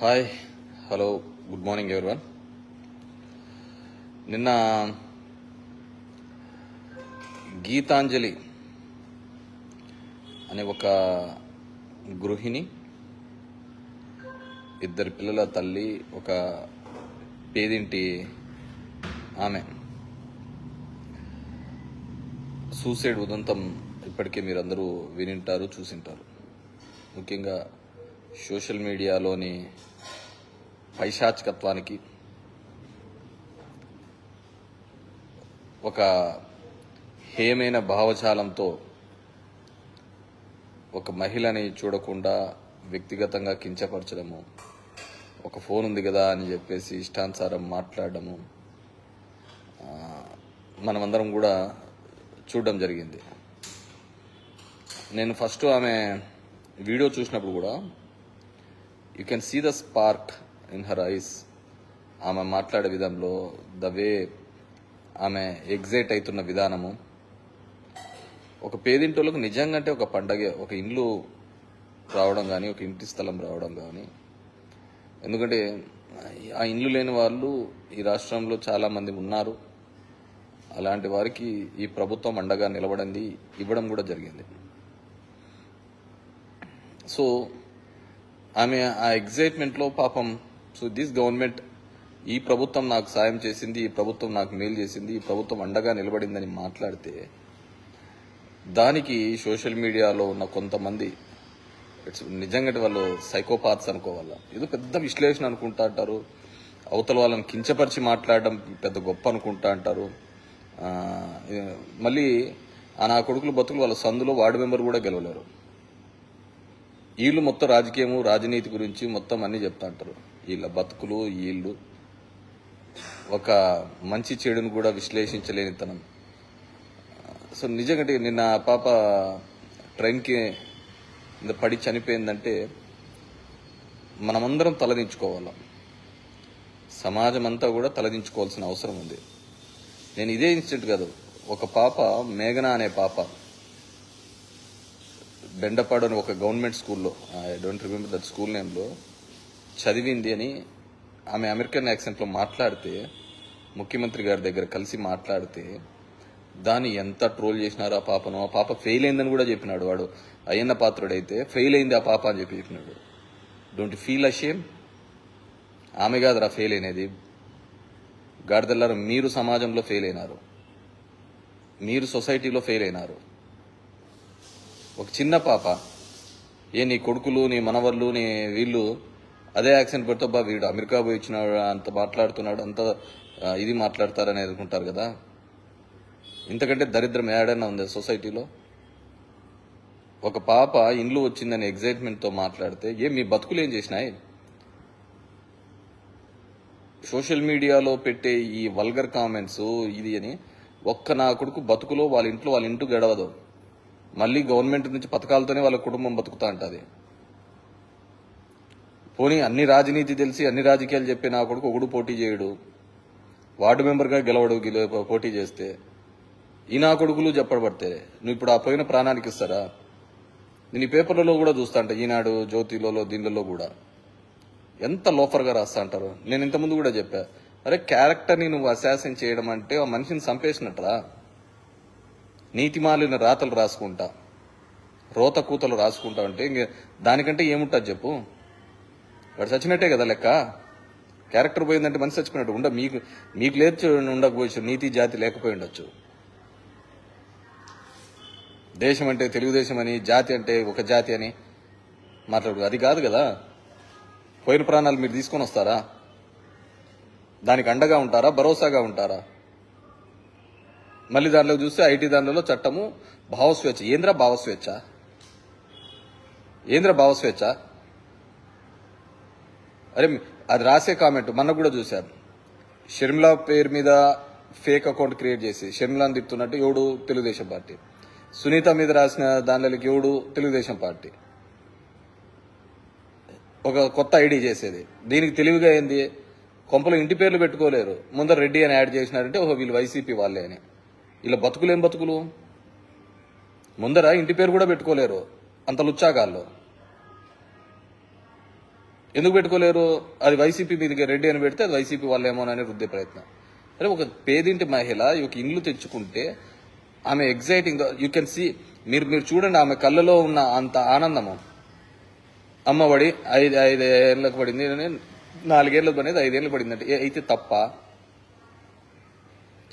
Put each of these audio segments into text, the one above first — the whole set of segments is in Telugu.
Hi hello good morning everyone నిన్న గీతాంజలి అనే ఒక గృహిణి ఇద్దరు పిల్లల తల్లి ఒక పేదింటి ఆమె సూసైడ్ ఉదంతం ఇప్పటికే మీరందరూ వినింటారు చూసింటారు. ముఖ్యంగా సోషల్ మీడియాలోని పైశాచికత్వానికి ఒక హేమైన భావజాలంతో ఒక మహిళని చూడకుండా వ్యక్తిగతంగా కించపరచడము ఒక ఫోన్ ఉంది కదా అని చెప్పేసి ఇష్టానుసారం మాట్లాడడము మనమందరం కూడా చూడడం జరిగింది. నేను ఫస్ట్ ఆమె వీడియో చూసినప్పుడు కూడా you can see the spark in her eyes ఆమె మాట్లాడే విధంలో ద వే ఆమె ఎగ్జైట్ అవుతున్న విధానము. ఒక పేదింటోళ్ళకు నిజంగా అంటే ఒక పండగే ఒక ఇండ్లు రావడం కానీ ఒక ఇంటి స్థలం రావడం కానీ ఎందుకంటే ఆ ఇండ్లు లేని వాళ్ళు ఈ రాష్ట్రంలో చాలామంది ఉన్నారు. అలాంటి వారికి ఈ ప్రభుత్వం అండగా నిలబడింది ఇవ్వడం కూడా జరిగింది. సో ఆమె ఆ ఎగ్జైట్మెంట్లో పాపం సో దిస్ గవర్నమెంట్ ఈ ప్రభుత్వం నాకు సాయం చేసింది ఈ ప్రభుత్వం నాకు మేలు చేసింది ఈ ప్రభుత్వం అండగా నిలబడిందని మాట్లాడితే దానికి సోషల్ మీడియాలో ఉన్న కొంతమంది ఇట్స్ నిజంగా వాళ్ళు సైకోపాత్స్ అనుకోవాలా? ఏదో పెద్ద విశ్లేషణ అనుకుంటా అంటారు. అవతల వాళ్ళని కించపరిచి మాట్లాడడం పెద్ద గొప్ప అనుకుంటా అంటారు. మళ్ళీ ఆ నా కొడుకులు బతుకులు వాళ్ళ సందులో వార్డు మెంబర్ కూడా గెలవలేరు. వీళ్ళు మొత్తం రాజకీయము రాజనీతి గురించి మొత్తం అన్నీ చెప్తా అంటారు వీళ్ళ బతుకులు వీళ్ళు ఒక మంచి చెడును కూడా విశ్లేషించలేనితనం. సో నిజంగా నిన్న పాప ట్రైన్కి పడి చనిపోయిందంటే మనమందరం తలదించుకోవాలి? సమాజం అంతా కూడా తలదించుకోవాల్సిన అవసరం ఉంది. నేను ఇదే ఇన్సిడెంట్ కాదు ఒక పాప మేఘన అనే పాప. బెండపాడు అని ఒక గవర్నమెంట్ స్కూల్లో I don't remember that school నేమ్లో చదివింది అని ఆమె అమెరికన్ యాక్సెంట్లో మాట్లాడితే ముఖ్యమంత్రి గారి దగ్గర కలిసి మాట్లాడితే దాన్ని ఎంత ట్రోల్ చేసినారు ఆ పాపను? ఆ పాప ఫెయిల్ అయిందని కూడా చెప్పినాడు వాడు. అయ్యన్న పాత్రుడైతే ఫెయిల్ అయింది ఆ పాప అని చెప్పి చెప్పినాడు. డోంట్ ఫీల్ అషేమ్ ఆమె కాదురా ఫెయిల్ అయినది. గాడిదల్లారు మీరు సమాజంలో ఫెయిల్ అయినారు. మీరు సొసైటీలో ఫెయిల్ అయినారు. ఒక చిన్న పాప. ఏ నీ కొడుకులు నీ మనవర్లు నీ వీళ్ళు అదే యాక్సిడెంట్ పెడితే బా వీడు అమెరికా పోయి వచ్చినాడు అంత మాట్లాడుతున్నాడు అంత ఇది మాట్లాడతారని ఎదుర్కొంటారు కదా. ఇంతకంటే దరిద్రం ఏడైనా ఉంది సొసైటీలో? ఒక పాప ఇండ్లు వచ్చిందని ఎగ్జైట్మెంట్తో మాట్లాడితే ఏ మీ బతుకులు ఏం చేసినాయి? సోషల్ మీడియాలో పెట్టే ఈ వల్గర్ కామెంట్స్ ఇది అని ఒక్క నా కొడుకు బతుకులో వాళ్ళ ఇంట్లో వాళ్ళ ఇంటూ గడవదు. మళ్ళీ గవర్నమెంట్ నుంచి పథకాలతోనే వాళ్ళ కుటుంబం బతుకుతా ఉంటుంది పోనీ అన్ని రాజనీతి తెలిసి అన్ని రాజకీయాలు చెప్పి నా కొడుకు ఒకడు పోటీ చేయడు. వార్డు మెంబర్గా గెలవడు గెల- పోటీ చేస్తే. ఈ నా కొడుకులు చెప్పబడితే నువ్వు ఇప్పుడు ఆ పోయిన ప్రాణానికి ఇస్తారా? నేను ఈ పేపర్లలో కూడా చూస్తా అంట ఈనాడు జ్యోతిలలో దీనిలలో కూడా. ఎంత లోఫర్గా రాస్తా అంటారు? నేను ఇంతకుముందు కూడా చెప్పా అరే క్యారెక్టర్ని నువ్వు అశాసన్ చేయడం అంటే ఆ మనిషిని చంపేసినట్రా? నీతిమాలిన రాతలు రాసుకుంటా రోత కూతలు రాసుకుంటా అంటే ఇంక దానికంటే ఏముంటుంది చెప్పు? వాడు చచ్చినట్టే కదా లెక్క? క్యారెక్టర్ పోయిందంటే మనిషి చచ్చిపోయినట్టు ఉండ మీకు మీకు లేదు ఉండకపోవచ్చు నీతి జాతి లేకపోయి ఉండొచ్చు. దేశం అంటే తెలుగుదేశం అని జాతి అంటే ఒక జాతి అని మాట్లాడు అది కాదు కదా? పోయిన ప్రాణాలు మీరు తీసుకొని వస్తారా? దానికి అండగా ఉంటారా? భరోసాగా ఉంటారా? మళ్ళీ దాంట్లో చూస్తే ఐటీ దానిలో చట్టము భావస్వేచ్ఛ. ఏంద్ర భావస్వేచ్ఛ? ఏంద్ర భావస్వేచ్ఛ? అరే అది రాసే కామెంట్. మొన్న కూడా చూసాం షర్మిల పేరు మీద ఫేక్ అకౌంట్ క్రియేట్ చేసి షర్మిలాని తిప్పుతున్నట్టు ఎవడు? తెలుగుదేశం పార్టీ. సునీత మీద రాసిన దానిలోకి ఎవడు? తెలుగుదేశం పార్టీ. ఒక కొత్త ఐడి చేసేది. దీనికి తెలివిగా ఏంది? కొంపలు ఇంటి పేర్లు పెట్టుకోలేరు. ముందర రెడ్డి అని యాడ్ చేసినారంటే ఓహో వీళ్ళు వైసీపీ వాళ్ళే అని. ఇలా బతుకులేం బతుకులు? ముందర ఇంటి పేరు కూడా పెట్టుకోలేరు అంత లుచ్చాగాళ్ళు. ఎందుకు పెట్టుకోలేరు? అది వైసీపీ మీదకి రెడ్డి అని పెడితే అది వైసీపీ వాళ్ళేమోనని రుద్దే ప్రయత్నం. అరే ఒక పేదింటి మహిళ ఒక ఇల్లు తెచ్చుకుంటే ఆమె ఎగ్జైటింగ్ యూ కెన్ సీ మీరు మీరు చూడండి ఆమె కళ్ళలో ఉన్న అంత ఆనందము. అమ్మఒడి ఐదు ఐదు ఏళ్ళకి పడింది నాలుగేళ్ళకి పడింది ఐదేళ్ళు పడింది అంటే అయితే తప్ప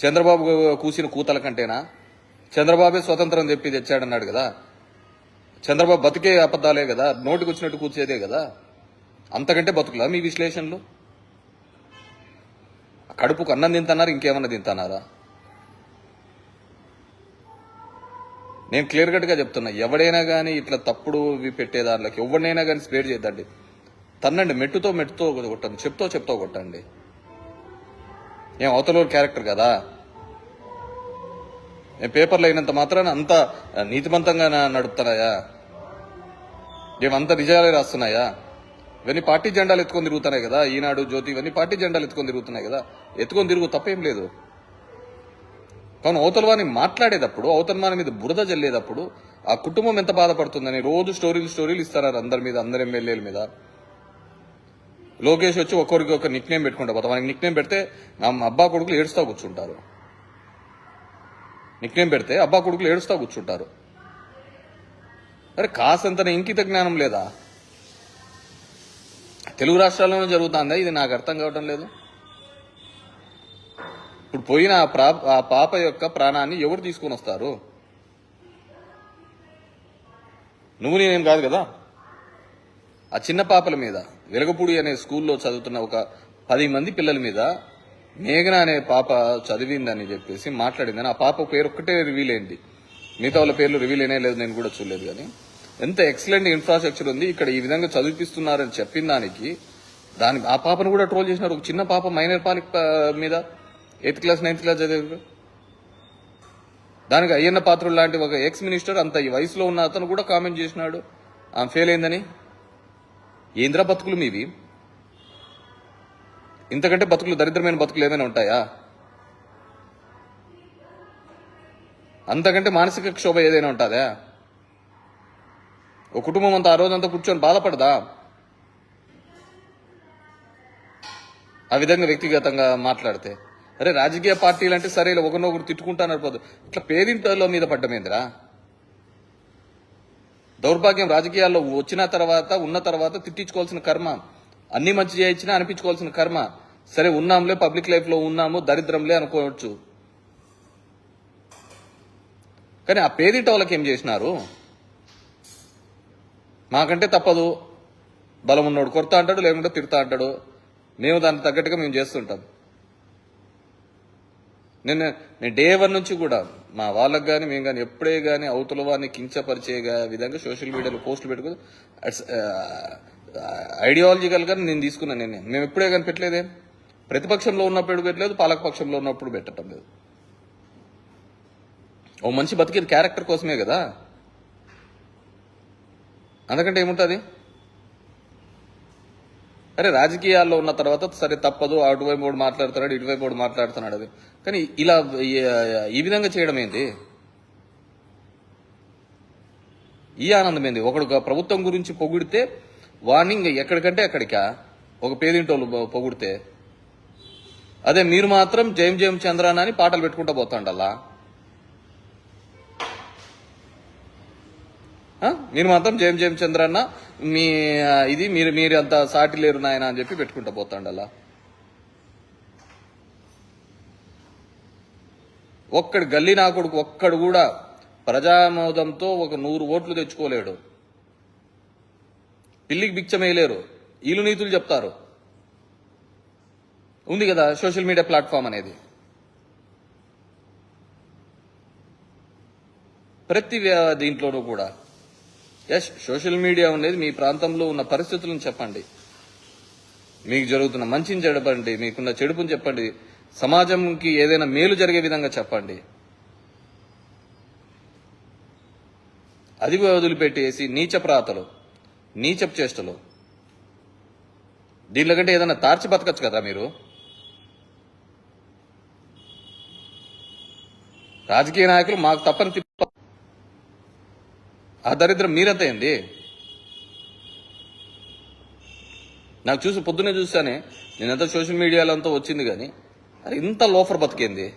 చంద్రబాబు కూసిన కూతల కంటేనా? చంద్రబాబే స్వతంత్రం చెప్పి తెచ్చాడన్నాడు కదా. చంద్రబాబు బతికే అబద్ధాలే కదా. నోటికి వచ్చినట్టు కూర్చేదే కదా. అంతకంటే బతుకులా మీ విశ్లేషణలు? కడుపుకు అన్నం తింటున్నారు ఇంకేమన్నా తింటన్నారా? నేను క్లియర్ కట్గా చెప్తున్నా ఎవడైనా కానీ ఇట్లా తప్పుడు పెట్టే దాంట్లోకి ఎవరినైనా కానీ స్ప్రేడ్ చేద్దండి తన్నండి మెట్టుతో మెట్టుతో కొట్టండి చెప్తో చెప్తో కొట్టండి. ఏం అవతల క్యారెక్టర్ కదా? నేను పేపర్లు అయినంత మాత్రాన అంత నీతిమంతంగా నా- నడుపుతున్నాయా ఏమంత నిజాలే రాస్తున్నాయా? ఇవన్నీ పార్టీ జెండాలు ఎత్తుకొని తిరుగుతున్నాయి కదా ఈనాడు జ్యోతి ఇవన్నీ పార్టీ జెండాలు ఎత్తుకొని తిరుగుతున్నాయి కదా. ఎత్తుకొని తిరుగు తప్పేం లేదు. కానీ అవతలివారిని మాట్లాడేటప్పుడు అవతలవాణి మీద బురద జల్లేటప్పుడు ఆ కుటుంబం ఎంత బాధపడుతుందని రోజు స్టోరీలు స్టోరీలు ఇస్తారు అందరి మీద అందరి ఎమ్మెల్యేల మీద. లోకేష్ వచ్చి ఒక్కొరికి ఒక నిక్ నేమ్ పెట్టుకుంటా పోతాం. మనకి నిక్ నేమ్ పెడితే మా అబ్బా కొడుకులు ఏడుస్తా కూర్చుంటారు. నిక్ నేమ్ పెడితే అబ్బా కొడుకులు ఏడుస్తా కూర్చుంటారు. అరే కాసంత ఇంకిత జ్ఞానం లేదా? తెలుగు రాష్ట్రాల్లోనే జరుగుతుందా? ఇది నాకు అర్థం కావటం లేదు. ఇప్పుడు పోయిన ఆ ప్రా- ఆ పాప యొక్క ప్రాణాన్ని ఎవరు తీసుకొని వస్తారు? నువ్వు నేనేం కాదు కదా? ఆ చిన్న పాపల మీద. వెలగపూడి అనే స్కూల్లో చదువుతున్న ఒక పది మంది పిల్లల మీద మేఘన అనే పాప చదివిందని చెప్పేసి మాట్లాడిందని ఆ పాప పేరు ఒక్కటే రివీల్ అయింది. మిగతా వాళ్ళ పేర్లు రివీల్ అయినా లేదు నేను కూడా చూడలేదు కానీ. ఎంత ఎక్సలెంట్ ఇన్ఫ్రాస్ట్రక్చర్ ఉంది ఇక్కడ ఈ విధంగా చదివిపిస్తున్నారని చెప్పిన దానికి దాని ఆ పాపను కూడా ట్రోల్ చేసినారు. ఒక చిన్న పాప మైనర్ పాలిక మీద ఎయిత్ క్లాస్ నైన్త్ క్లాస్ చదివారు దానికి అయ్యన్న పాత్రుడు లాంటి ఒక ఎక్స్ మినిస్టర్ అంత ఈ వయసులో ఉన్న అతను కూడా కామెంట్ చేసినాడు. ఆమె ఫెయిల్ అయిందని. ఏంద్రా బతుకులు మీవి? ఇంతకంటే బతుకులు దరిద్రమైన బతుకులు ఏమైనా ఉంటాయా? అంతకంటే మానసిక క్షోభ ఏదైనా ఉంటుందా? ఒక కుటుంబం అంతా ఆ రోజంతా కూర్చొని బాధపడదా? ఆ విధంగా వ్యక్తిగతంగా మాట్లాడితే అరే రాజకీయ పార్టీలు అంటే సరే ఇలా ఒకరినొకరు తిట్టుకుంటాను పోదు. ఇట్లా పేదింటలో మీద పడ్డమేందిరా? దౌర్భాగ్యం రాజకీయాల్లో వచ్చిన తర్వాత ఉన్న తర్వాత తిట్టించుకోవాల్సిన కర్మ అన్ని మంచి చేయించినా అనిపించుకోవాల్సిన కర్మ సరే ఉన్నాంలే పబ్లిక్ లైఫ్లో ఉన్నాము దరిద్రంలే అనుకోవచ్చు. కానీ ఆ పేదింట వాళ్ళకి ఏం చేసినారు? మాకంటే తప్పదు. బలం ఉన్నోడు కొడతా అంటాడు లేకుంటే తిడతా అంటాడు. మేము దానికి తగ్గట్టుగా మేము చేస్తుంటాం. నేను నేను డే వన్ నుంచి కూడా మా వాళ్ళకి కానీ మేము కానీ ఎప్పుడే కానీ అవతల వారిని కించపరిచే విధంగా సోషల్ మీడియాలో పోస్టులు పెట్టుకుని ఐడియాలజికల్ కానీ నేను తీసుకున్నాను నేను మేము ఎప్పుడే కానీ పెట్టలేదే ప్రతిపక్షంలో ఉన్నప్పుడు పెట్టలేదు పాలకపక్షంలో ఉన్నప్పుడు పెట్టడం లేదు. ఓ మనిషి బతికేది క్యారెక్టర్ కోసమే కదా. అందుకంటే ఏముంటుంది? అరే రాజకీయాల్లో ఉన్న తర్వాత సరే తప్పదు అటువైపు వాడు మాట్లాడుతున్నాడు ఇటువైపు వాడు మాట్లాడుతున్నాడు అది. కానీ ఇలా ఈ- విధంగా చేయడం ఏంటి ఈ ఆనందం ఏంది? ఒకడు ప్రభుత్వం గురించి పొగిడితే వార్నింగ్ ఎక్కడికంటే అక్కడికా? ఒక పేదింటోళ్ళు పొగిడితే. అదే మీరు మాత్రం జయం జయం చంద్రాన అని పాటలు పెట్టుకుంటూ పోతాండల్లా? మీరు మాత్రం జయం జయం చంద్రన్న మీ ఇది మీరు మీరు అంత సాటి లేరు నాయన అని చెప్పి పెట్టుకుంటా పోతాండి అలా ఒక్కడు గల్లీ నా కొడుకు ఒక్కడు కూడా ప్రజామోదంతో ఒక నూరు ఓట్లు తెచ్చుకోలేడు. పిల్లికి బిచ్చమేయలేరు ఈలు నీతులు చెప్తారు. ఉంది కదా సోషల్ మీడియా ప్లాట్ఫామ్ అనేది. ప్రతి వ్య- దీంట్లోనూ కూడా. ఎస్ సోషల్ మీడియా అనేది మీ ప్రాంతంలో ఉన్న పరిస్థితులను చెప్పండి. మీకు జరుగుతున్న మంచిని చెప్పండి మీకున్న చెడుపుని చెప్పండి సమాజంకి ఏదైనా మేలు జరిగే విధంగా చెప్పండి. అది వదిలిపెట్టేసి నీచ ప్రాతలు నీచపు చేష్టలు. దీనిలో కంటే ఏదైనా తార్చి బతకచ్చు కదా మీరు? రాజకీయ నాయకులు మాకు తప్పని ఆ దరిద్రం మీరంతే ఏంది? నాకు చూసి పొద్దునే చూస్తానే నేనంతా సోషల్ మీడియాలో అంతా వచ్చింది కానీ అరే ఇంత లోఫర్ బతికేంది?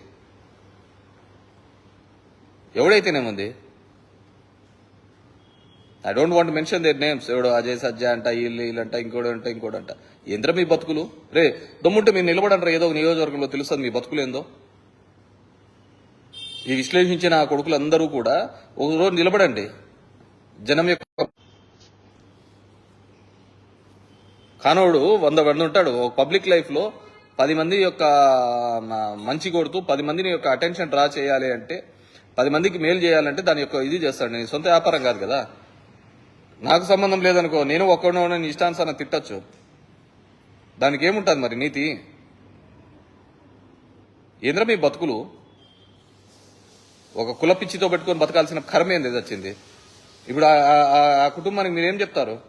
ఎవడైతేనేముంది? I don't want mention their names ఎవడో అజయ్ సజ్జ అంట వీళ్ళు వీళ్ళంట ఇంకోడు అంట ఇంకోడు అంట ఎంద్ర మీ బతుకులు? రే దమ్ముంటే మీరు నిలబడంటారు ఏదో ఒక నియోజకవర్గంలో తెలుస్తుంది మీ బతుకులు ఏందో. ఈ విశ్లేషించిన ఆ కొడుకులందరూ కూడా ఒక రోజు నిలబడండి. జనం యొక్క కానోడు వంద మంది ఉంటాడు. పబ్లిక్ లైఫ్లో పది మంది యొక్క మంచి కొడుతూ పది మందిని యొక్క అటెన్షన్ డ్రా చేయాలి అంటే పది మందికి మేలు చేయాలంటే దాని యొక్క ఇది చేస్తాడు. నేను సొంత వ్యాపారం కాదు కదా. నాకు సంబంధం లేదనుకో నేను ఒక్కడో నీ ఇష్టానుసారం తిట్టచ్చు. దానికి ఏముంటుంది మరి నీతి? ఏంద్ర మీ బతుకులు? ఒక కుల పిచ్చితో పెట్టుకొని బతకాల్సిన కర్మ ఏంది వచ్చింది? ఇప్పుడు ఆ- కుటుంబానికి మీరేం చెప్తారు?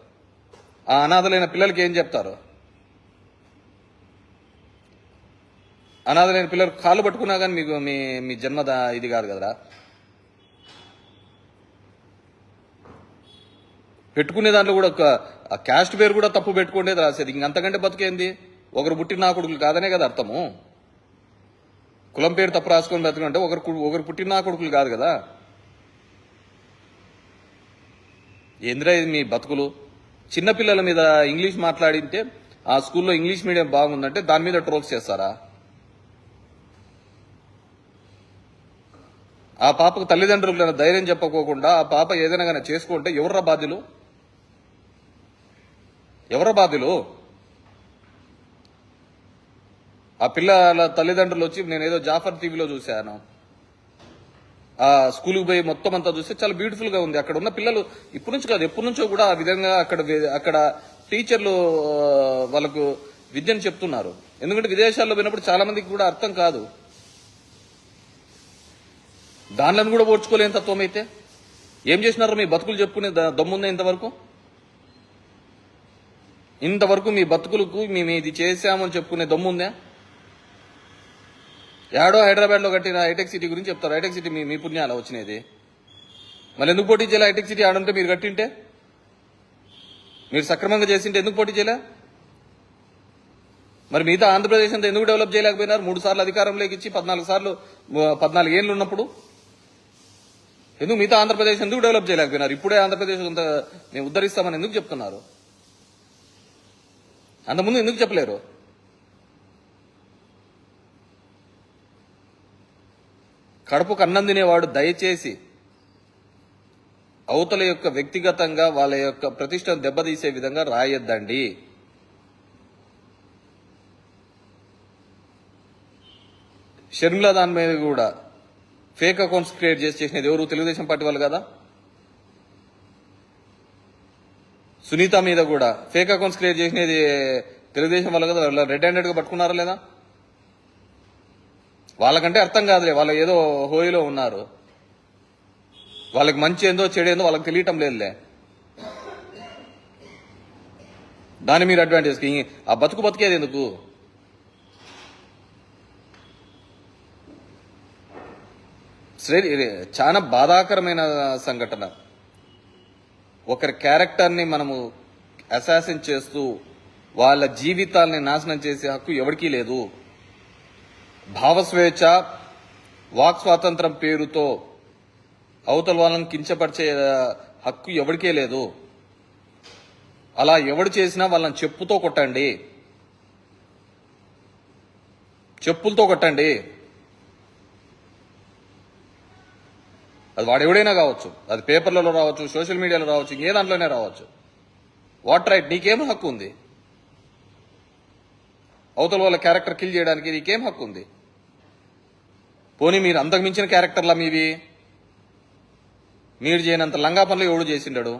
ఆ అనాథలైన పిల్లలకి ఏం చెప్తారు? అనాథలైన పిల్లలు కాళ్ళు పట్టుకున్నా కానీ మీకు మీ మీ జన్మ ఇది కాదు కదరా? పెట్టుకునే దాంట్లో కూడా ఒక క్యాస్ట్ పేరు కూడా తప్పు పెట్టుకునేది రాసేది ఇంకంతకంటే బతికేంది? ఒకరు పుట్టిన నా కొడుకులు కాదనే కదా అర్థము. కులం పేరు తప్పు రాసుకొని బతుకుంటే ఒకరు ఒకరు పుట్టిన నా కొడుకులు కాదు కదా. ఏంద్రా ఇది మీ బతుకులు? చిన్నపిల్లల మీద ఇంగ్లీష్ మాట్లాడింటే ఆ స్కూల్లో ఇంగ్లీష్ మీడియం బాగుందంటే దాని మీద ట్రోల్స్ చేస్తారా? ఆ పాపకు తల్లిదండ్రులకు ధైర్యం చెప్పకోకుండా ఆ పాప ఏదైనా కానీ చేసుకుంటే ఎవర్రా బాధ్యులు? ఎవరు బాధ్యులు? ఆ పిల్లల తల్లిదండ్రులు వచ్చి నేను ఏదో జాఫర్ టీవీలో చూశాను. ఆ స్కూల్కి పోయి మొత్తం అంతా చూస్తే చాలా బ్యూటిఫుల్గా ఉంది. అక్కడ ఉన్న పిల్లలు ఇప్పటి నుంచి కాదు ఎప్పటి నుంచో కూడా ఆ విధంగా అక్కడ అక్కడ టీచర్లు వాళ్ళకు విద్యను చెప్తున్నారు. ఎందుకంటే విదేశాల్లో పోయినప్పుడు చాలా మందికి కూడా అర్థం కాదు. దానిలను కూడా ఓడ్చుకోలేని తత్వం అయితే ఏం చేసినారో మీ బతుకులు చెప్పుకునే దమ్ముందే ఇంతవరకు? ఇంతవరకు మీ బతుకులకు మేము ఇది చేశామని చెప్పుకునే దమ్ముందా యాడో హైదరాబాద్లో కట్టిన హైటెక్ సిటీ గురించి చెప్తారు. హైటెక్ సిటీ మీ మీ పుణ్యాల వచ్చినది. మళ్ళీ ఎందుకు పోటీ చేయాలి హైటెక్ సిటీ ఆడుంటే మీరు కట్టింటే? మీరు సక్రమంగా చేసింటే ఎందుకు పోటీ చేయలే? మరి మిగతా ఆంధ్రప్రదేశ్ అంతా ఎందుకు డెవలప్ చేయలేకపోయినారు? మూడు సార్లు అధికారంలోకి ఇచ్చి పద్నాలుగు సార్లు పద్నాలుగు ఏళ్ళు ఉన్నప్పుడు. ఎందుకు మిగతా ఆంధ్రప్రదేశ్ ఎందుకు డెవలప్ చేయలేకపోయినారు? ఇప్పుడే ఆంధ్రప్రదేశ్ అంతా మేము ఉద్ధరిస్తామని ఎందుకు చెప్తున్నారు? అంతకుముందు ఎందుకు చెప్పలేరు? కడుపుకు అన్నం తినేవాడు దయచేసి అవతల యొక్క వ్యక్తిగతంగా వాళ్ళ యొక్క ప్రతిష్టను దెబ్బతీసే విధంగా రాయొద్దండి. షర్మిల దాని మీద కూడా ఫేక్ అకౌంట్స్ క్రియేట్ చేసి చేసినది ఎవరు? తెలుగుదేశం పార్టీ వాళ్ళు కదా? సునీత మీద కూడా ఫేక్ అకౌంట్స్ క్రియేట్ చేసినది తెలుగుదేశం వాళ్ళు కదా? రెడ్ హ్యాండెడ్గా పట్టుకున్నారా లేదా? వాళ్ళకంటే అర్థం కాదులే వాళ్ళు ఏదో హోయిలో ఉన్నారు. వాళ్ళకి మంచి ఏందో చెడేందో వాళ్ళకి తెలియటం లేదులే. దాని మీరు అడ్వాంటేజ్ ఆ బతుకు బతికేది ఎందుకు? శ్రే- చాలా బాధాకరమైన సంఘటన. ఒకరి క్యారెక్టర్ని మనము అసాసిన్ చేస్తూ వాళ్ళ జీవితాల్ని నాశనం చేసే హక్కు ఎవరికీ లేదు. భావస్వేచ్ఛ వాక్ స్వాతంత్రం పేరుతో అవతల వాళ్ళని కించపరిచే హక్కు ఎవరికే లేదు. అలా ఎవడు చేసినా వాళ్ళని చెప్పుతో కొట్టండి. చెప్పులతో కొట్టండి. అది వాడు ఎవడైనా కావచ్చు. అది పేపర్లలో రావచ్చు సోషల్ మీడియాలో రావచ్చు ఏ దాంట్లోనే రావచ్చు. What right? నీకేం హక్కు ఉంది? అవతల వాళ్ళ క్యారెక్టర్ కిల్ చేయడానికి నీకేం హక్కు ఉంది? పోనీ మీరు అంతకు మించిన క్యారెక్టర్లా మీవి? మీరు చేయనంత లంగా పనులు ఎవడు చేసిండడు?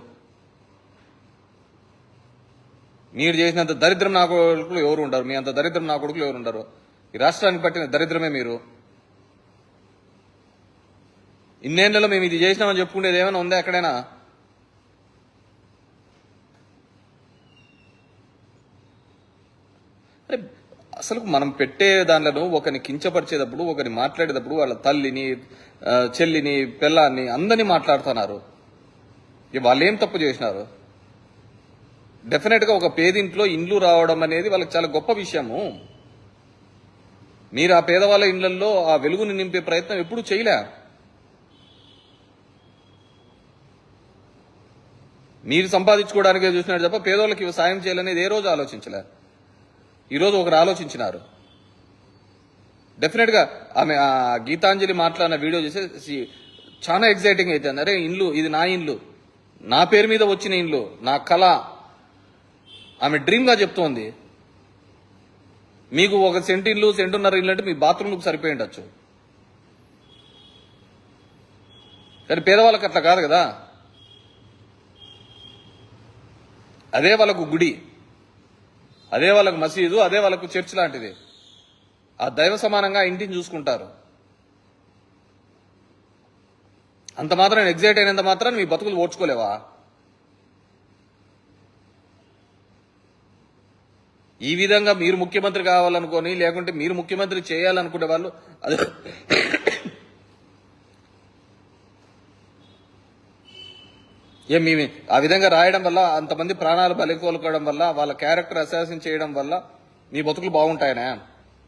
మీరు చేసినంత దరిద్రం నా కొడుకులు ఎవరు ఉండరు? మీ అంత దరిద్రం నా కొడుకులు ఎవరు ఉండరు? ఈ రాష్ట్రానికి పట్టిన దరిద్రమే మీరు. ఇన్నేళ్ళలో మేము ఇది చేసినామని చెప్పుకునేది ఏమైనా ఉందా ఎక్కడైనా? అరే అసలు మనం పెట్టే దానిలో ఒకరిని కించపరిచేటప్పుడు ఒకరిని మాట్లాడేటప్పుడు వాళ్ళ తల్లిని చెల్లిని పిల్లాన్ని అందరినీ మాట్లాడుతున్నారు. ఇక వాళ్ళు ఏం తప్పు చేసినారు? డెఫినెట్గా ఒక పేదింట్లో ఇండ్లు రావడం అనేది వాళ్ళకి చాలా గొప్ప విషయము. మీరు ఆ పేదవాళ్ళ ఇండ్లలో ఆ వెలుగుని నింపే ప్రయత్నం ఎప్పుడూ చేయలే. మీరు సంపాదించుకోవడానికే చూసినాడు తప్ప పేదోళ్ళకి సాయం చేయాలనేది ఏ రోజు ఆలోచించలే. ఈరోజు ఒకరు ఆలోచించినారు. డెఫినెట్గా ఆమె ఆ గీతాంజలి మాట్లాడిన వీడియో చేసి చాలా ఎగ్జైటింగ్ అయితే అరే ఇల్లు ఇది నా ఇల్లు నా పేరు మీద వచ్చిన ఇల్లు నా కళ. ఆమె డ్రీమ్గా చెప్తోంది. మీకు ఒక సెంట్ ఇల్లు సెంటున్నర ఇల్లు అంటే మీ బాత్రూమ్కి సరిపోయి ఉండొచ్చు. కానీ పేదవాళ్ళకి అట్లా కాదు కదా. అదే వాళ్ళకు గుడి. అదే వాళ్ళకు మసీదు అదే వాళ్ళకు చర్చ్ లాంటిది. ఆ దైవ సమానంగా ఇంటిని చూసుకుంటారు. అంత మాత్రం ఎగ్జైట్ అయినంత మాత్రం మీ బతుకులు ఓడ్చుకోలేవా? ఈ విధంగా మీరు ముఖ్యమంత్రి కావాలనుకొని లేకుంటే మీరు ముఖ్యమంత్రి చేయాలనుకునే వాళ్ళు అది ఏం మీ ఆ విధంగా రాయడం వల్ల అంతమంది ప్రాణాలు బలికోలుకోవడం వల్ల వాళ్ళ క్యారెక్టర్ అసాసిన్ చేయడం వల్ల మీ బతుకులు బాగుంటాయనా?